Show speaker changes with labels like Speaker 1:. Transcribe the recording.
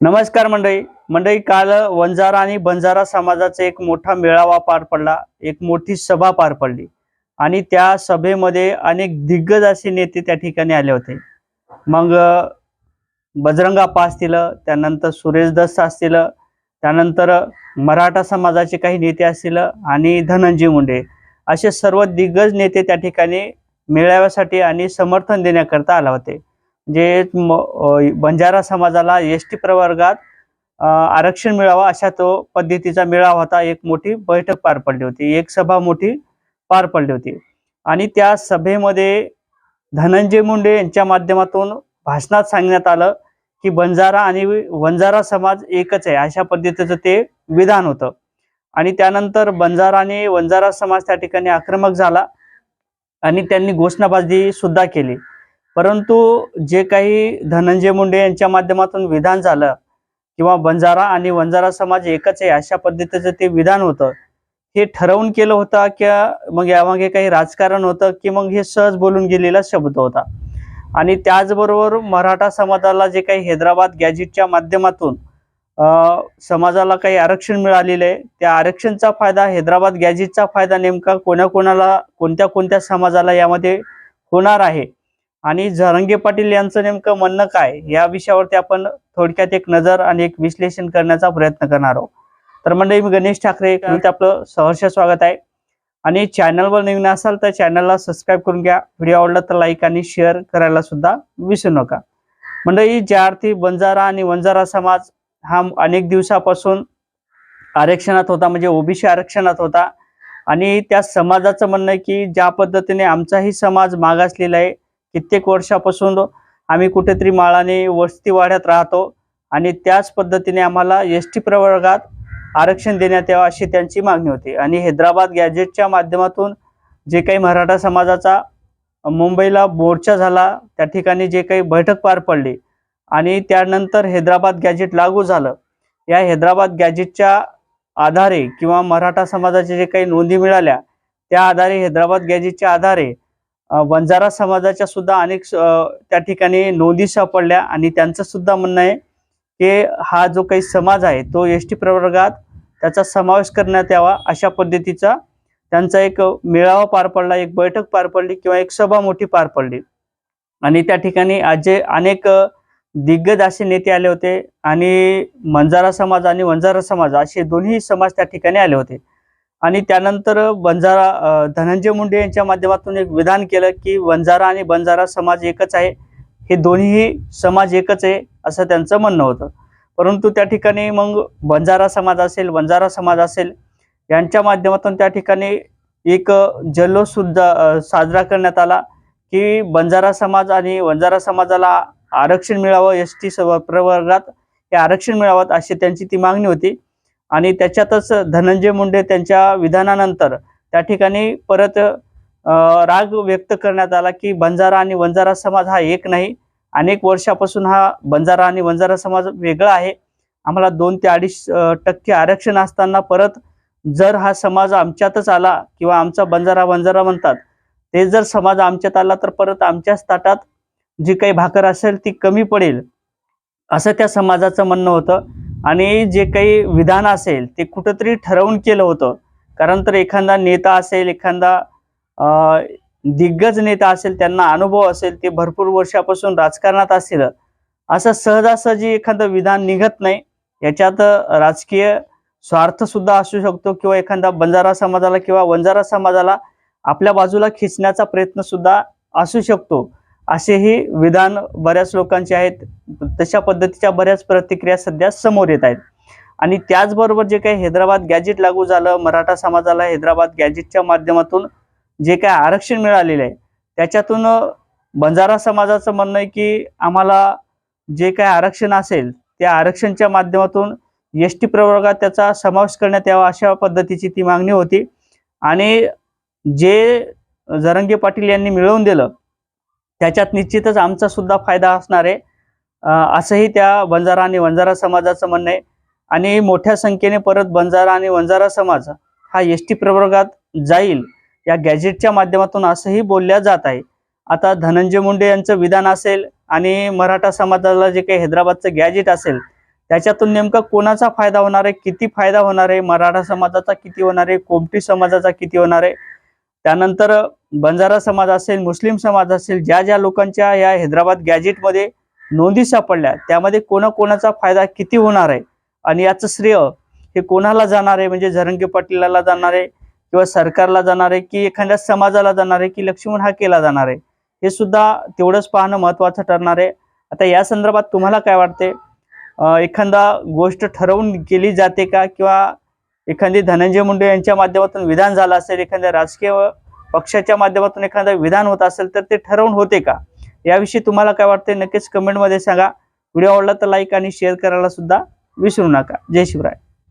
Speaker 1: नमस्कार मंडळी. मंडळी काल वंजारा आणि बंजारा समाजाचा एक मोठा मेळावा पार पडला. एक मोठी सभा पार पडली. आणि त्या सभेमध्ये अनेक दिग्गज असे नेते त्या ठिकाणी आले होते. मग बजरंगा बजरंग दिलं असतील त्यानंतर सुरेश दस असतील त्यानंतर मराठा समाजाचे काही नेते असतील आणि धनंजय मुंडे. असे सर्व दिग्गज नेते त्या ठिकाणी मेळाव्यासाठी आणि समर्थन देण्याकरता आला होते. जे म- बंजारा समाजाला एस टी प्रवर्गात आरक्षण मिळावा अशा तो पद्धतीचा मेळावा होता. एक मोठी बैठक पार पडली होती. एक सभा मोठी पार पडली होती. आणि त्या सभेमध्ये धनंजय मुंडे यांच्या माध्यमातून भाषणात सांगण्यात आलं की बंजारा आणि वंजारा समाज एकच आहे. अशा पद्धतीचं ते विधान होतं. आणि त्यानंतर बंजारा आणि वंजारा समाज त्या ठिकाणी आक्रमक झाला आणि त्यांनी घोषणाबाजी सुद्धा केली. परंतु जे काही धनंजय मुंडे यांच्या माध्यमातून विधान झालं किंवा बंजारा आणि वंजारा समाज एकच आहे अशा पद्धतीचं ते विधान होतं. हे ठरवून केलं होतं किंवा मग यामागे काही राजकारण होतं की मग हे सहज बोलून गेलेला शब्द होता. आणि त्याचबरोबर मराठा समाजाला जे काही हैदराबाद गॅजेटच्या माध्यमातून समाजाला काही आरक्षण मिळालेलं आहे त्या आरक्षणचा फायदा हैदराबाद गॅजेटचा फायदा नेमका कोणाकोणाला कोणत्या कोणत्या समाजाला यामध्ये होणार आहे आणि झरंगे पाटील यांचं नेमकं म्हणणं काय? या विषयावरती आपण थोडक्यात एक नजर आणि एक विश्लेषण करण्याचा प्रयत्न करणार आहोत. तर मंडळी मी गणेश ठाकरे आपलं सहर्ष स्वागत आहे. आणि चॅनलवर नवीन असाल तर चॅनलला सबस्क्राईब करून घ्या. व्हिडिओ आवडला तर लाईक आणि शेअर करायला सुद्धा विसरू नका. मंडळी ज्या अर्थी बंजारा आणि वंजारा समाज हा अनेक दिवसापासून आरक्षणात होता म्हणजे ओबीसी आरक्षणात होता. आणि त्या समाजाचं म्हणणं की ज्या पद्धतीने आमचाही समाज मागासलेला आहे कित्येक वर्षापासून आम्ही कुठेतरी माळाने वस्तीवाड्यात राहतो आणि त्याच पद्धतीने आम्हाला एस टी प्रवर्गात आरक्षण देण्यात यावं अशी त्यांची मागणी होती. आणि हैदराबाद गॅजेटच्या माध्यमातून जे काही मराठा समाजाचा मुंबईला मोर्चा झाला त्या ठिकाणी जे काही बैठक पार पडली आणि त्यानंतर हैदराबाद गॅजेट लागू झालं. या हैदराबाद गॅजेटच्या आधारे किंवा मराठा समाजाचे जे काही नोंदी मिळाल्या त्या आधारे हैदराबाद गॅजेटच्या आधारे वंजारा समाजाच्या सुद्धा अनेक त्या ठिकाणी नोंदी सापडल्या आणि त्यांचं सुद्धा म्हणणं आहे की हा जो काही समाज आहे तो एस टी प्रवर्गात त्याचा समावेश करण्यात यावा अशा पद्धतीचा त्यांचा एक मेळावा पार पडला एक बैठक पार पडली किंवा एक सभा मोठी पार पडली. आणि त्या ठिकाणी आज जे अनेक दिग्गज असे नेते आले होते आणि मंजारा समाज आणि वंजारा समाज असे दोन्ही समाज त्या ठिकाणी आले होते. आणि त्यानंतर बंजारा धनंजय मुंडे यांच्या माध्यमातून एक विधान केलं की वंजारा आणि बंजारा समाज एकच आहे. हे दोन्हीही समाज एकच आहे असं त्यांचं म्हणणं होतं. परंतु त्या ठिकाणी मग बंजारा समाज असेल वंजारा समाज असेल यांच्या माध्यमातून त्या ठिकाणी एक जल्लोषसुद्धा जल्लोष सुद्धा साजरा करण्यात आला की बंजारा समाज आणि वंजारा समाजाला आरक्षण मिळावं एस टी प्रवर्गात हे आरक्षण मिळावं अशी त्यांची ती मागणी होती. आणि त्याच्यातच धनंजय मुंडे त्यांच्या विधानानंतर त्या ठिकाणी परत राग व्यक्त करण्यात आला की बंजारा आणि वंजारा समाज हा एक नाही. अनेक वर्षापासून हा बंजारा आणि वंजारा समाज वेगळा आहे. आम्हाला दोन ते अडीच टक्के आरक्षण असताना परत जर हा समाज आमच्यातच आला किंवा आमचा बंजारा वंजारा म्हणतात ते जर समाज आमच्यात आला तर परत आमच्याच ताटात जी काही भाकर असेल ती कमी पडेल असं त्या समाजाचं म्हणणं होतं. आणि जे काही विधान असेल ते कुठंतरी ठरवून केलं होतं. कारण तर एखादा नेता असेल एखादा दिग्गज नेता असेल त्यांना अनुभव असेल ते भरपूर वर्षापासून राजकारणात असेल असं सहजासहजी एखादं विधान निघत नाही. याच्यात राजकीय स्वार्थ सुद्धा असू शकतो किंवा एखादा बंजारा समाजाला किंवा वंजारा समाजाला आपल्या बाजूला खिचण्याचा प्रयत्न सुद्धा असू शकतो. असेही विधान बऱ्याच लोकांचे आहेत. तशा पद्धतीच्या बऱ्याच प्रतिक्रिया सध्या समोर येत आहेत. आणि त्याचबरोबर जे काही हैदराबाद गॅजेट लागू झालं मराठा समाजाला हैदराबाद गॅजेटच्या माध्यमातून जे काय आरक्षण मिळालेलं आहे त्याच्यातून बंजारा समाजाचं म्हणणं आहे की आम्हाला जे काय आरक्षण असेल त्या आरक्षणच्या माध्यमातून एस टी प्रवर्गात त्याचा समावेश करण्यात यावा अशा पद्धतीची ती मागणी होती. आणि जे जरंगे पाटील यांनी मिळवून दिलं त्याच्यात निश्चितच आमचा सुद्धा फायदा असणार आहे. असंही त्या बंजारा आणि वंजारा समाजाचं म्हणणं आहे. आणि मोठ्या संख्येने परत बंजारा आणि वंजारा समाज हा एस टी प्रवर्गात जाईल या गॅजेटच्या माध्यमातून असंही बोलल्या जात आहे. आता धनंजय मुंडे यांचं विधान असेल आणि मराठा समाजाला जे काही हैदराबादचं गॅजेट असेल त्याच्यातून नेमका कोणाचा फायदा होणार आहे किती फायदा होणार आहे मराठा समाजाचा किती होणार आहे कोमटी समाजाचा किती होणार आहे त्यानंतर बंजारा समाज असेल मुस्लिम समाज असेल ज्या ज्या लोकांच्या या हैदराबाद गॅजेटमध्ये नोंदी सापडल्या त्यामध्ये कोणाकोणाचा फायदा किती होणार आहे? आणि याचं श्रेय हे कोणाला जाणार आहे? म्हणजे झरंगे पाटीलाला जाणार आहे किंवा सरकारला जाणार आहे की एखाद्या समाजाला जाणार आहे की लक्ष्मण हा केला जाणार आहे? हे सुद्धा तेवढंच पाहणं महत्त्वाचं ठरणार आहे. आता या संदर्भात तुम्हाला काय वाटते एखादा गोष्ट ठरवून केली जाते का? किंवा एखादी धनंजय मुंडे यांच्या माध्यमातून विधान झालं असेल एखाद्या राजकीय पक्षाच्या माध्यमातून एखादं विधान होत असेल तर ते ठरवून होते का? याविषयी तुम्हाला काय वाटते नक्कीच कमेंटमध्ये सांगा. व्हिडिओ आवडला तर लाईक आणि शेअर करायला सुद्धा विसरू नका. जय शिवराय.